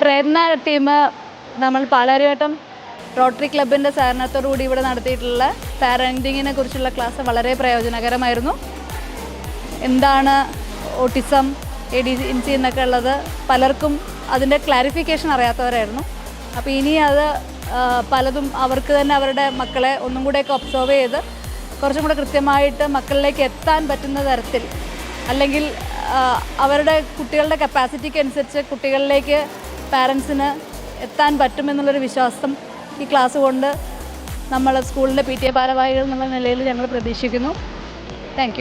പ്രേരണ ടീം നമ്മൾ പാലാരിവട്ടം റോട്ടറി ക്ലബിന്റെ സഹകരണത്തോടുകൂടി ഇവിടെ നടത്തിയിട്ടുള്ള പാരന്റിങ്ങിനെ കുറിച്ചുള്ള ക്ലാസ് വളരെ പ്രയോജനകരമായിരുന്നു. എന്താണ് autism A D N C എന്നൊക്കെ ഉള്ളത് പലർക്കും അതിന്റെ ക്ലാരിഫിക്കേഷൻ അറിയാത്തവരായിരുന്നു. അപ്പോൾ ഇനി അത് പലതും അവർക്ക് തന്നെ അവരുടെ മക്കളെ ഒന്നും കൂടെയൊക്കെ ഒബ്സർവ് ചെയ്ത് കുറച്ചും കൂടെ കൃത്യമായിട്ട് മക്കളിലേക്ക് എത്താൻ പറ്റുന്ന തരത്തിൽ അല്ലെങ്കിൽ അവരുടെ കുട്ടികളുടെ കപ്പാസിറ്റിക്ക് അനുസരിച്ച് കുട്ടികളിലേക്ക് പാരൻസിന് എത്താൻ പറ്റുമെന്നുള്ളൊരു വിശ്വാസം ഈ ക്ലാസ് കൊണ്ട് നമ്മൾ സ്കൂളിന്റെ പി ടി എ ഭാരവാഹികൾ എന്നുള്ള നിലയിൽ ഞങ്ങൾ പ്രതീക്ഷിക്കുന്നു. താങ്ക്